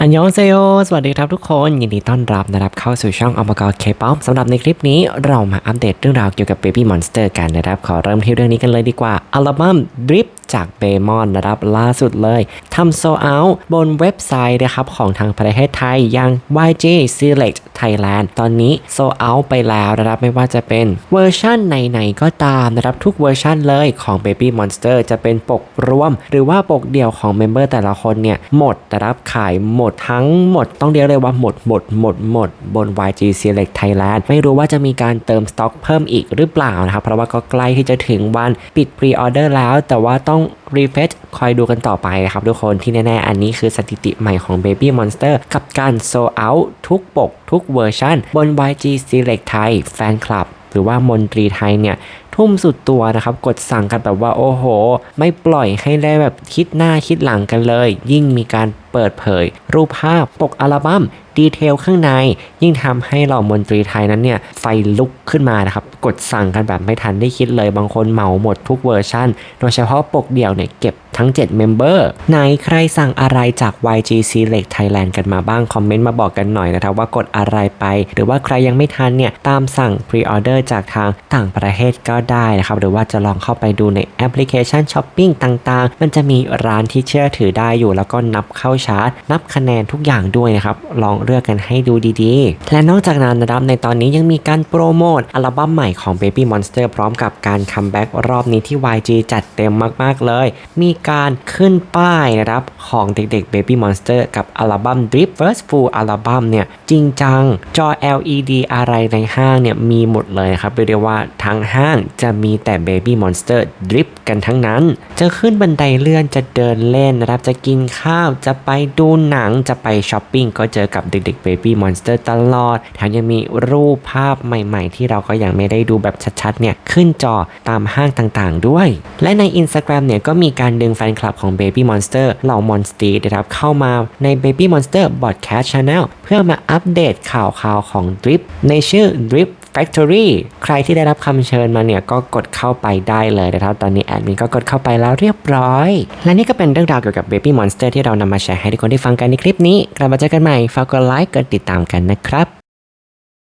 อันยองเซโยสวัสดีครับทุกคน ยินดีต้อนรับนะครับเข้าสู่ช่องอมกรเคป๊อปสำหรับในคลิปนี้เรามาอัปเดตเรื่องราวเกี่ยวกับ Baby Monster กันนะครับ ขอเริ่มที่เรื่องนี้กันเลยดีกว่า อัลบั้ม Drip จากเบมอนนะครับล่าสุดเลยทำโซเอาบนเว็บไซต์นะครับของทางประเทศไทยอย่าง YG Select Thailand ตอนนี้โซเอาไปแล้วนะครับไม่ว่าจะเป็นเวอร์ชั่นไหนๆก็ตามนะครับทุกเวอร์ชั่นเลยของ Baby Monster จะเป็นปกรวม หรือว่าปกเดี่ยวของเมมเบอร์แต่ละคนเนี่ยหมดนะครับขายหมดทั้งหมดต้องเรียกเลยว่าหมดหมดหมดหมดบน YG Select Thailand ไม่รู้ว่าจะมีการเติมสต็อกเพิ่มอีกหรือเปล่านะครับเพราะว่าก็ใกล้ที่จะถึงวันปิดพรีออเดอร์แล้ว แต่ว่าต้องรีเฟชคอยดูกันต่อไปนะครับทุกคนที่แน่ๆ อันนี้คือสถิติใหม่ของ Baby Monster กับการโซเอาทุกปก ทุกเวอร์ชันบน YG Select Thai แฟนคลับหรือว่ามนตรีไทยเนี่ย ทุ่มสุดตัวนะครับ กดสั่งกันแบบว่าโอ้โห ไม่ปล่อยให้ได้แบบคิดหน้าคิดหลังกันเลย ยิ่งมีการเปิดเผย รูปภาพปกอัลบั้มดีเทลข้างใน ยิ่งทำให้เหล่ามนตรีไทยนั้นเนี่ย ไฟลุกขึ้นมานะครับ กดสั่งกันแบบไม่ทันได้คิดเลยบางคนเหมาหมดทุกเวอร์ชันโดยเฉพาะปกเดี่ยวเนี่ย เก็บทั้ง 7 เมมเบอร์ไหนใครสั่งอะไรจาก YG Select Thailand กันมาบ้าง คอมเมนต์มาบอกกันหน่อยนะครับ ว่ากดอะไรไป หรือว่าใครยังไม่ทันเนี่ย ตามสั่งพรีออเดอร์จากทางต่างประเทศก็ได้นะครับ หรือว่าจะลองเข้าไปดูในแอปพลิเคชันช้อปปิ้งต่างๆ มันจะมีร้านที่เชื่อถือได้อยู่ แล้วก็นับเข้าชาร์ตนับคะแนนทุกอย่างด้วยนะครับ ลองเลือกกันให้ดูดีๆ และนอกจากนั้นนะครับในตอนนี้ยังมีการโปรโมทอัลบั้มใหม่ของ Baby Monster พร้อมกับการคัมแบ็กรอบนี้ที่ YG จัดเต็มมากๆเลย มีการขึ้นป้ายนะครับของเด็กๆ Baby Monster กับอัลบั้ม Drip First Full อัลบั้มเนี่ยจริงจังจอ LED อะไรในห้างเนี่ยมีหมดเลยครับเรียกว่าทั้งห้างจะมีแต่ Baby Monster Drip กันทั้งนั้น จะขึ้นบันไดเลื่อนจะเดินเล่นนะครับ จะกินข้าว จะไปดูหนัง จะไปช้อปปิ้งก็เจอกับเด็กๆ Baby Monster ตลอด แถมยังมีรูปภาพใหม่ ๆ ที่เราก็ยังไม่ได้ดูแบบชัดๆเนี่ยขึ้นจอตามห้างต่างๆด้วย และใน Instagram เนี่ยก็มีการดึงแฟนคลับของ Baby Monster เหล่ามอนสตีนะครับเข้ามาใน Baby Monster Broadcast Channel เพื่อมาอัปเดตข่าวข่าวของ Drip ในชื่อ Drip Factory ใครที่ได้รับคำเชิญมาเนี่ยก็กดเข้าไปได้เลยนะครับ ตอนนี้แอดมินก็กดเข้าไปแล้วเรียบร้อย และนี่ก็เป็นเรื่องราวเกี่ยวกับ Baby Monster ที่เรานำมาแชร์ให้ทุกคนได้ฟังกันในคลิปนี้ กลับมาเจอกันใหม่ ฝากกดไลค์ กดติดตามกันนะครับ